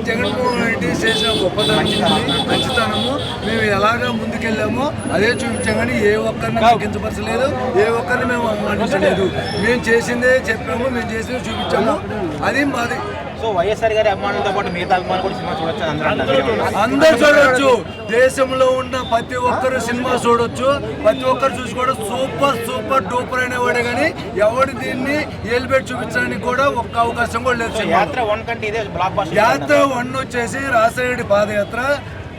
జగన్మోహన్ రెడ్డి చేసిన గొప్పతనం మంచితనము మేము ఎలాగా ముందుకెళ్ళామో అదే చూపించాం కానీ ఏ ఒక్కరిని తగ్గించపరచలేదు ఏ ఒక్కరిని మేము అనుమానించలేదు మేము చేసిందే చెప్పాము మేము చేసిందే చూపించాము. అది మాది సో వైఎస్ఆర్ గారి అభిమానులతో పాటు మిగతా అభిమానులు కూడా సినిమా చూడొచ్చు అందరూ చూడొచ్చు. దేశంలో ఉన్న ప్రతి ఒక్కరు సినిమా చూడొచ్చు. ప్రతి ఒక్కరు చూసి కూడా సూపర్ సూపర్ డూపర్ అనేవాడే కానీ ఎవడు దీన్ని ఏలిపెట్టి చూపించడానికి కూడా ఒక్క అవకాశం కూడా లేదు. యాత్ర వన్ కంటే ఇదే బ్లాక్ బాస్టర్ యాత్ర వన్ వచ్చేసి రాజశేఖరెడ్డి పాదయాత్ర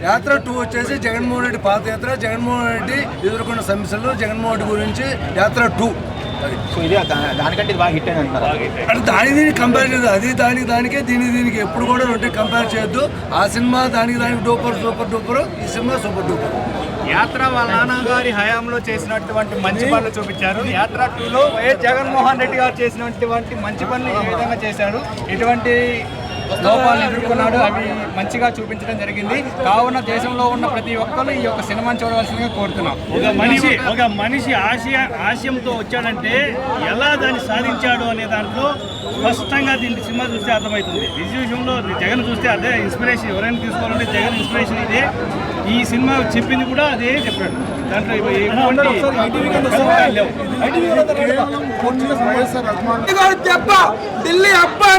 యాత్ర టూ వచ్చేసి జగన్మోహన్ రెడ్డి పాదయాత్ర జగన్మోహన్ రెడ్డి ఎదుర్కొన్న సమస్యలు జగన్మోహన్ రెడ్డి గురించి యాత్ర టూ. సో ఇదే దానికంటే ఇది బాగా హిట్ అయింది అంటారు? అంటే దాని దీనికి కంపేర్ చేయదు అది దానికి దానికే దీని దీనికి ఎప్పుడు కూడా రెండు కంపేర్ చేయొద్దు. ఆ సినిమా దానికి దానికి డూపర్ సూపర్ డూపర్ ఈ సినిమా సూపర్ డూపర్ యాత్ర వాళ్ళ నాన్నగారి హయాంలో చేసినటువంటి మంచి పనులు చూపించారు. యాత్ర టూలో వైఎస్ జగన్మోహన్ రెడ్డి గారు చేసినటువంటి మంచి పనులు ఏ విధంగా చేశాడు? ఎటువంటి లోపాలను ఎదుర్కొన్నాడు అవి మంచిగా చూపించడం జరిగింది. కావున దేశంలో ఉన్న ప్రతి ఒక్కరు ఈ యొక్క సినిమాని చూడవలసిందిగా కోరుతున్నాం. ఒక మనిషి ఒక మనిషి ఆశయ ఆశయంతో వచ్చాడంటే ఎలా దాన్ని సాధించాడు అనే దాంట్లో స్పష్టంగా దీన్ని సినిమా చూస్తే అర్థమవుతుంది. విజయంలో జగన్ చూస్తే అదే ఇన్స్పిరేషన్ ఎవరైనా తీసుకోవాలంటే జగన్ ఇన్స్పిరేషన్ ఇదే. ఈ సినిమా చెప్పింది కూడా అదే చెప్పాడు. దాంట్లో ఢిల్లీ అబ్బా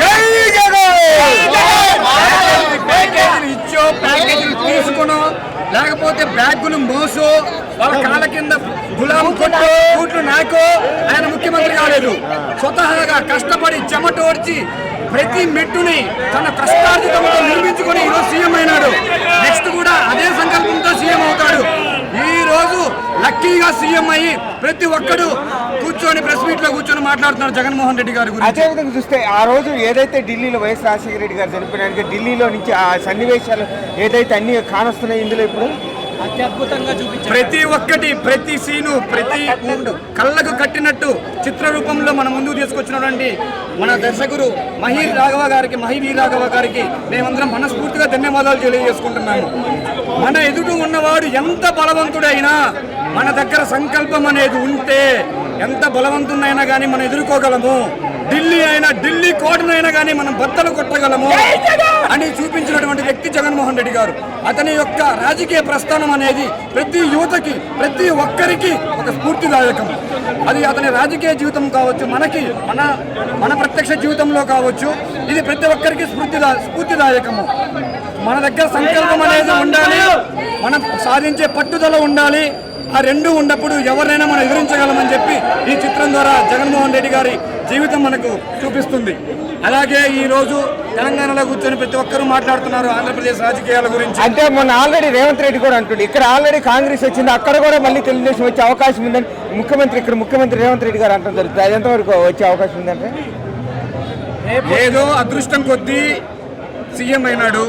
జై జగన్. ఇచ్చో ప్యాకేజీలు తీసుకునో లేకపోతే బ్యాగులు మోసో వాళ్ళ కాళ్ళ కింద గులాం కొట్టు కూట్లు నాకో ఆయన ముఖ్యమంత్రి కాలేదు. స్వతహాగా కష్టపడి చెమట ఓడ్చి ప్రతి మెట్టుని తన కష్టార్జితంతో నిర్మించుకొని ఈరోజు సీఎం అయినాడు. నెక్స్ట్ కూడా అదే సంకల్పంతో సీఎం అవుతాడు. ఈ రోజు లక్కీగా సీఎం అయ్యి ప్రతి ఒక్కడు కూర్చొని ప్రెస్ మీట్లో కూర్చొని మాట్లాడుతున్నారు జగన్మోహన్ రెడ్డి గారి గురించి. అదే విధంగా చూస్తే ఆ రోజు ఏదైతే ఢిల్లీలో వైఎస్ రాజశేఖర రెడ్డి గారు చనిపోయినానికి ఢిల్లీలో నుంచి ఆ సన్నివేశాలు ఏదైతే అన్ని కానొస్తున్నాయి ఇందులో ఇప్పుడు? ప్రతి ఒక్కటి ప్రతి సీను ప్రతి కళ్ళకు కట్టినట్టు చిత్ర రూపంలో మన ముందుకు తీసుకొచ్చినటువంటి మన దర్శకుడు మహీర్ రాఘవ గారికి మహి రాఘవ గారికి మేమందరం మనస్ఫూర్తిగా ధన్యవాదాలు తెలియజేసుకుంటున్నాము. మన ఎదుట ఉన్నవాడు ఎంత బలవంతుడైనా మన దగ్గర సంకల్పం అనేది ఉంటే ఎంత బలవంతున్నైనా కానీ మనం ఎదుర్కోగలము. ఢిల్లీ అయినా ఢిల్లీ కోటనైనా కానీ మనం బత్తలు కొట్టగలము. అని చూపించినటువంటి వ్యక్తి జగన్మోహన్ రెడ్డి గారు. అతని యొక్క రాజకీయ ప్రస్థానం అనేది ప్రతి యువతకి ప్రతి ఒక్కరికి ఒక స్ఫూర్తిదాయకం. అది అతని రాజకీయ జీవితం కావచ్చు మనకి మన మన ప్రత్యక్ష జీవితంలో కావచ్చు ఇది ప్రతి ఒక్కరికి స్ఫూర్తిదా స్ఫూర్తిదాయకము. మన దగ్గర సంకల్పం అనేది ఉండాలి. మనం సాధించే పట్టుదల ఉండాలి. ఆ రెండు ఉన్నప్పుడు ఎవరినైనా మనం ఎదిరించగలమని చెప్పి ఈ చిత్రం ద్వారా జగన్మోహన్ రెడ్డి గారి జీవితం మనకు చూపిస్తుంది. అలాగే ఈ రోజు తెలంగాణలో కూర్చొని ప్రతి ఒక్కరూ మాట్లాడుతున్నారు ఆంధ్రప్రదేశ్ రాజకీయాల గురించి. అంటే మొన్న ఆల్రెడీ రేవంత్ రెడ్డి కూడా అంటుండే ఇక్కడ ఆల్రెడీ కాంగ్రెస్ వచ్చింది అక్కడ కూడా మళ్ళీ తెలుగుదేశం వచ్చే అవకాశం ఉందని ముఖ్యమంత్రి ఇక్కడ ముఖ్యమంత్రి రేవంత్ రెడ్డి గారు అంటాం జరుగుతుంది అది ఎంతవరకు వచ్చే అవకాశం ఉందంటే? ఏదో అదృష్టం కొద్దీ సీఎం అయినాడు.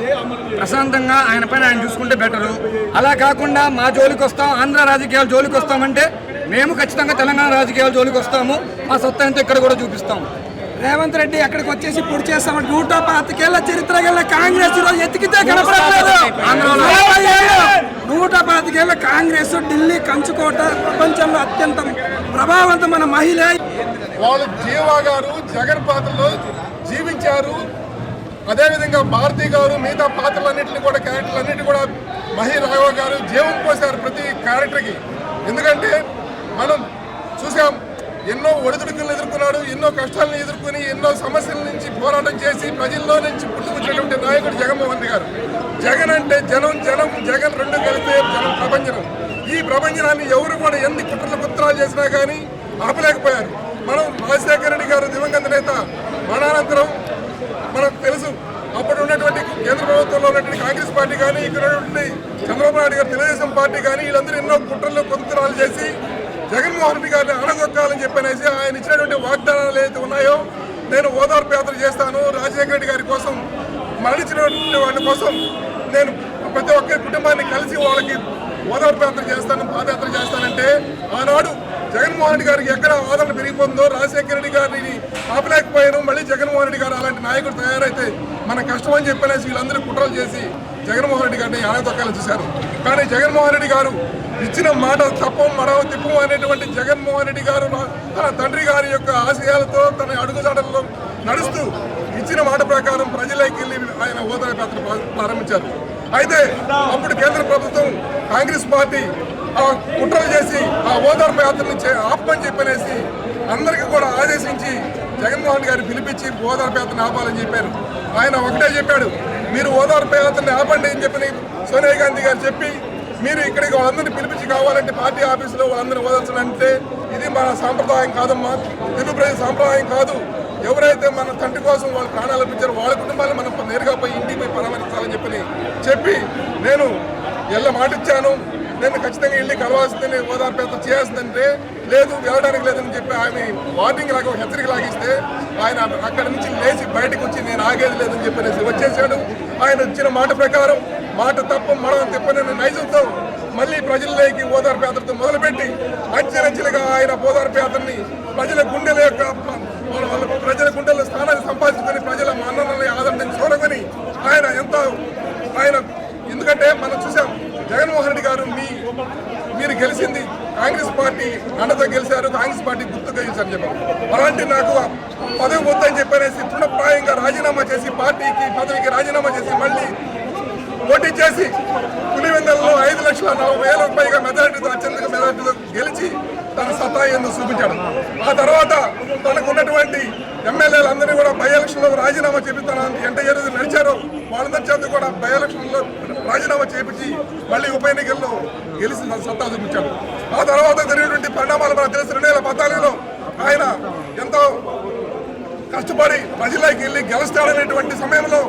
ప్రశాంతంగా ఆయన పైన ఆయన చూసుకుంటే బెటరు. అలా కాకుండా మా జోలికి వస్తాం ఆంధ్ర రాజకీయాలు జోలికి వస్తామంటే మేము ఖచ్చితంగా తెలంగాణ రాజకీయాల జోలికి వస్తాము. మా సత్తా ఎంతో ఇక్కడ కూడా చూపిస్తాం. రేవంత్ రెడ్డి అక్కడికి వచ్చేసి ఇప్పుడు చేస్తామంటే నూట పాతికేళ్ళ చరిత్ర గల కాంగ్రెస్ రోజు ఎతికితే కనపడలేదు. నూట పాతికేళ్ళ కాంగ్రెస్ ఢిల్లీ కంచుకోట ప్రపంచంలో అత్యంత ప్రభావవంతమైన మహిళ. వాళ్ళు జీవా గారు జగన్ పాత్రలో జీవించారు. అదేవిధంగా భారతి గారు మిగతా పాత్రలన్నింటినీ కూడా క్యారెక్టర్లన్నింటినీ కూడా మహి రాఘవ గారు జీవం పోశారు ప్రతి క్యారెక్టర్కి. ఎందుకంటే మనం చూసాం ఎన్నో ఒడిదుడుకులను ఎదుర్కొన్నాడు ఎన్నో కష్టాలను ఎదుర్కొని ఎన్నో సమస్యల నుంచి పోరాటం చేసి ప్రజల్లో నుంచి పుట్టుకొచ్చినటువంటి నాయకుడు జగన్మోహన్ గారు. జగన్ అంటే జనం జనం జగన్ రెండు కలిస్తే జనం ప్రపంచనం ఈ ప్రపంచనాన్ని ఎవరు కూడా ఎన్ని కుట్రలు కుత్రాలు చేసినా కానీ ఆపలేకపోయారు. మనం రాజశేఖర రెడ్డి గారు దివంగత నేత మరణానంతరం మనకు తెలుసు. అప్పుడు ఉన్నటువంటి కేంద్ర ప్రభుత్వంలో ఉన్నటువంటి కాంగ్రెస్ పార్టీ కానీ ఇక్కడ ఉన్నటువంటి చంద్రబాబు నాయుడు గారు తెలుగుదేశం పార్టీ కానీ వీళ్ళందరూ ఎన్నో కుట్రలు కుతంత్రాలు చేసి జగన్మోహన్ రెడ్డి గారిని అడగొక్కాలని చెప్పనేసి ఆయన ఇచ్చినటువంటి వాగ్దానాలు ఏదైతే ఉన్నాయో నేను ఓదార్పు యాత్ర చేస్తాను. రాజశేఖర రెడ్డి గారి కోసం మరణించినటువంటి వాళ్ళ కోసం నేను ప్రతి ఒక్క కుటుంబాన్ని కలిసి వాళ్ళకి ఓదార్పు యాత్ర చేస్తాను పాదయాత్ర చేస్తానంటే ఆనాడు జగన్మోహన్ రెడ్డి గారికి ఎక్కడ ఆదరణ పెరిగిపోతుందో రాజశేఖర రెడ్డి గారిని ఆపలేకపోయారు. మళ్ళీ జగన్మోహన్ రెడ్డి గారు అలాంటి నాయకుడు తయారైతే మన కష్టం అని చెప్పనేసి వీళ్ళందరూ కుట్రలు చేసి జగన్మోహన్ రెడ్డి గారిని ఆనతొక్కాలని చూశారు. కానీ జగన్మోహన్ రెడ్డి గారు ఇచ్చిన మాట తప్పం మడవ తిప్పం అనేటువంటి జగన్మోహన్ రెడ్డి గారు తన తండ్రి గారి యొక్క ఆశయాలతో తన అడుగుజాడల్లో నడుస్తూ ఇచ్చిన మాట ప్రకారం ప్రజలకి వెళ్ళి ఆయన హోదా పాత్ర ప్రారంభించారు. అయితే అప్పుడు కేంద్ర ప్రభుత్వం కాంగ్రెస్ పార్టీ కుట్రలు చేసి ఆ ఓదార్పు యాత్రని ఆపమని చెప్పనేసి అందరికీ కూడా ఆదేశించి జగన్మోహన్ గారు పిలిపించి ఓదార్పు యాత్రని ఆపాలని చెప్పారు. ఆయన ఒకటే చెప్పాడు మీరు ఓదార్పు యాత్రని ఆపండి అని చెప్పి సోనియా గాంధీ గారు చెప్పి మీరు ఇక్కడికి వాళ్ళందరినీ పిలిపించి కావాలంటే పార్టీ ఆఫీసులో వాళ్ళందరినీ ఓదార్చాలంటే ఇది మన సాంప్రదాయం కాదమ్మా. తెలుగు ప్రజల సాంప్రదాయం కాదు. ఎవరైతే మన తండ్రి కోసం వాళ్ళు ప్రాణాలు అర్పించారో వాళ్ళ కుటుంబాలు మనం నేరుగా పోయి ఇంటికి పోయి పరామర్శించాలని చెప్పి చెప్పి నేను ఎల్ల మాటిచ్చాను. నేను ఖచ్చితంగా వెళ్ళి కలవాల్సిందని ఓదార్ యాత్ర చేయాల్సిందంటే లేదు వెళ్ళడానికి లేదని చెప్పి ఆమె వార్నింగ్ లాగా ఒక హెచ్చరిక లాగిస్తే ఆయన అక్కడ నుంచి లేచి బయటకు వచ్చి నేను ఆగేది లేదని చెప్పి వచ్చేసాడు ఆయన ఇచ్చిన మాట ప్రకారం మాట తప్ప మనం తిప్పని నైజంతో మళ్ళీ ప్రజల్లోకి ఓదార్పు యాత్రతో మొదలుపెట్టి అంచెలంచెలుగా ఆయన ఓదార్పు యాత్రని ప్రజల గుండెల యొక్క ప్రజల గుండెల స్థానాన్ని సంపాదించుకొని ప్రజల మన్ననల్ని ఆదరణ చూడకొని ఆయన ఎంత ఆయన ఎందుకంటే మనం చూసాం జగన్మోహన్ మీరు గెలిచింది కాంగ్రెస్ పార్టీ అండతో గెలిచారు కాంగ్రెస్ పార్టీ గుర్తు గెలిచారని చెప్పారు అలాంటి నాకు ఆ పదవి వద్దని చెప్పనేసి తృణప్రాయంగా రాజీనామా చేసి పార్టీకి పదవికి రాజీనామా చేసి మళ్ళీ పోటీ చేసి పులివెందల్లో ఐదు లక్షల నలభై వేలకు పైగా మెజారిటీతో అత్యధిక మెజారిటీతో గెలిచి తన సత్తా ఏందో చూపించాడు ఆ తర్వాత తనకు ఉన్నటువంటి ఎమ్మెల్యేలందరినీ కూడా బై ఎలక్షన్లో రాజీనామా చేపి తన ఎంత ఏదైతే నడిచారో వాళ్ళందరి చేత కూడా బై ఎలక్షన్లో రాజీనామా చేపించి మళ్ళీ ఉప ఎన్నికల్లో గెలిచి తన సత్తా చూపించాడు ఆ తర్వాత జరిగినటువంటి పరిణామాలు మనకు తెలుసు రెండు వేల పద్నాలుగులో ఆయన ఎంతో కష్టపడి ప్రజల్లోకి వెళ్ళి గెలుస్తాడనేటువంటి సమయంలో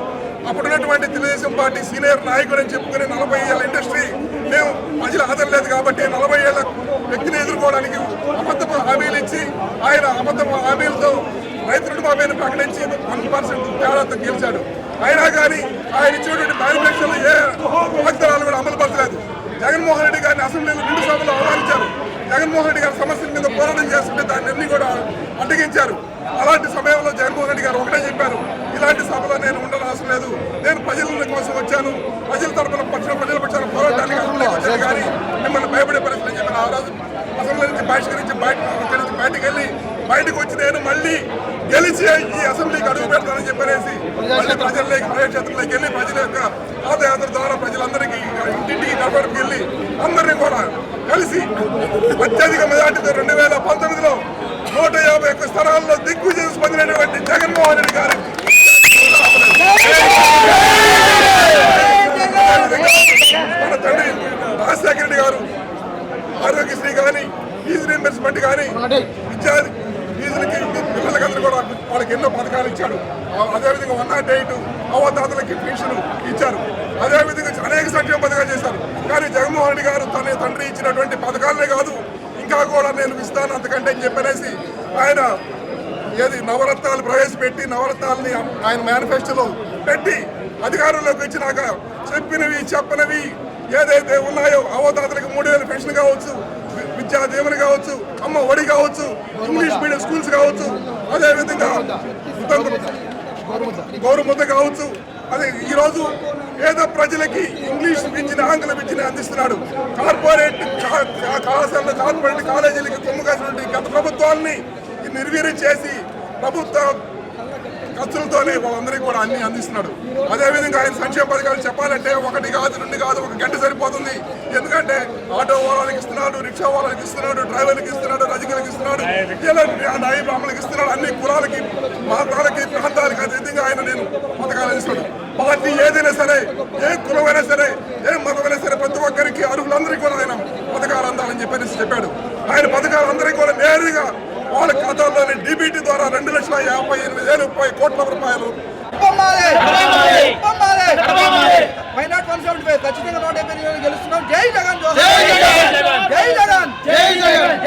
అప్పుడున్నటువంటి తెలుగుదేశం పార్టీ సీనియర్ నాయకుడు అని చెప్పుకునే నలభై ఏళ్ళ ఇండస్ట్రీ మేము ప్రజలు ఆదరణ లేదు కాబట్టి నలభై ఏళ్ళ వ్యక్తిని ఎదుర్కోవడానికి అబద్ధపు హామీలు ఇచ్చి ఆయన అబద్ధపు హామీలతో రైతులను రుణమాఫీని ప్రకటించి వన్ పర్సెంట్ తేడాతో గెలిచాడు. అయినా కానీ ఆయన ఇచ్చినటువంటి మేనిఫెస్టోలో ఏ వాగ్దానాలు కూడా అమలు పరచలేదు. జగన్మోహన్ రెడ్డి గారిని అసెంబ్లీలో రెండు సభలు ఆహ్వానించారు. జగన్మోహన్ రెడ్డి గారి సమస్యల మీద పోరాటం చేస్తుంటే దాన్ని అన్ని కూడా అడ్డగించారు. అలాంటి సమయంలో జగన్మోహన్ రెడ్డి గారు ఒకటే చెప్పారు ఇలాంటి సభలో నేను ఉండడం అవసరం లేదు. నేను ప్రజల కోసం వచ్చాను. ప్రజల తరపున పక్షాన ప్రజల పక్షాన పోరాటానికి వచ్చాను కానీ మిమ్మల్ని భయపడే పరిస్థితి చెప్పిన ఆ రోజు అసెంబ్లీ నుంచి బహిష్కరించి బయట నుంచి బయటకు వెళ్ళి బయటకు వచ్చి నేను మళ్ళీ గెలిచి ఈ అసెంబ్లీకి అడుగు పెడతానని చెప్పనేసి మళ్ళీ ప్రజల్లోకి ప్రజాక్షేత్రంలోకి వెళ్ళి ప్రజల యొక్క పాదయాత్ర ద్వారా ప్రజలందరికీ ఇంటింటికి గడపడికి వెళ్ళి కలిసి అత్యధిక మెజార్టీతో రెండు వేల పంతొమ్మిదిలో నూట యాభై ఒక్క స్థానాల్లో దిగ్విజయం పొందినటువంటి జగన్మోహన్ రెడ్డి గారి. మన తండ్రి రాజశేఖర రెడ్డి గారు ఆరోగ్యశ్రీ కానీ ఫీజు రీంబర్స్మెంట్ కానీ విద్యా ఫీజులకి పిల్లలకందరూ కూడా వాళ్ళకి ఎన్నో పథకాలు ఇచ్చాడు. ఆ- అదేవిధంగా వన్ నాట్ ఎయిట్ అవతాతలకి పెన్షన్ ఇచ్చారు. అదేవిధంగా అనేక సంక్షేమ పథకాలు చేశారు. కానీ జగన్మోహన్ రెడ్డి గారు తన తండ్రి ఇచ్చినటువంటి పథకాలనే కాదు ఇంకా కూడా నేను ఇస్తాను అంతకంటే అని చెప్పనేసి ఆయన ఏది నవరత్నాలు ప్రవేశపెట్టి నవరత్నాలని ఆయన మేనిఫెస్టోలో పెట్టి అధికారంలోకి వచ్చినాక చెప్పినవి చెప్పనివి ఏదైతే ఉన్నాయో అవతాతలకు మూడు వేలు పెన్షన్ కావచ్చు విద్యా దీవెన కావచ్చు అమ్మ ఒడి కావచ్చు ఇంగ్లీష్ మీడియం స్కూల్స్ కావచ్చు అదేవిధంగా గౌరవముద్ద కావచ్చు. అదే ఈరోజు రోజు పేద ప్రజలకి ఇంగ్లీష్ విద్యని ఆంగ్ల విద్యని అందిస్తున్నాడు. కార్పొరేట్ కళాశాల కార్పొరేట్ కాలేజీలకి కొమ్ము కాసినటువంటి గత ప్రభుత్వాన్ని నిర్వీర్యం చేసి ప్రభుత్వ ఖర్చులతోనే వాళ్ళందరికీ కూడా అన్ని అందిస్తున్నాడు. అదేవిధంగా ఆయన సంక్షేమ పథకాలు చెప్పాలంటే ఒకటి కాదు రెండు కాదు ఒక గంట సరిపోతుంది. ఎందుకంటే ఆటో వాళ్ళకి ఇస్తున్నాడు రిక్షా వాళ్ళకి ఇస్తున్నాడు డ్రైవర్లకు ఇస్తున్నాడు రజకులకు ఇస్తున్నాడు ఇలా నాయ బ్రాహ్మణులకు ఇస్తున్నాడు అన్ని కులాలకి మతాలకి ప్రాంతాలకి అదే ఆయన నేను పథకాలు ఇస్తున్నాడు పార్టీ ఏదైనా సరే ఏ కులమైనా సరే ఏ మతమైనా సరే ప్రతి ఒక్కరికి అర్హులందరికీ కూడా ఆయన పథకాలు అందాలని చెప్పేసి చెప్పాడు ఆయన పథకాలు అందరికీ కూడా నేరుగా ఖాతాల్లోని డీబీటీ ద్వారా రెండు లక్షల యాభై ఎనిమిది వేల ముప్పై కోట్ల రూపాయలు. మైనాట్ వన్ సెవెంటీ ఫైవ్ ఖచ్చితంగా నూట డెబ్బై ఎనిమిది గెలుస్తున్నాం. జై జగన్ జోహార్. జై జగన్ జై జగన్! జై జగన్! జై జగన్!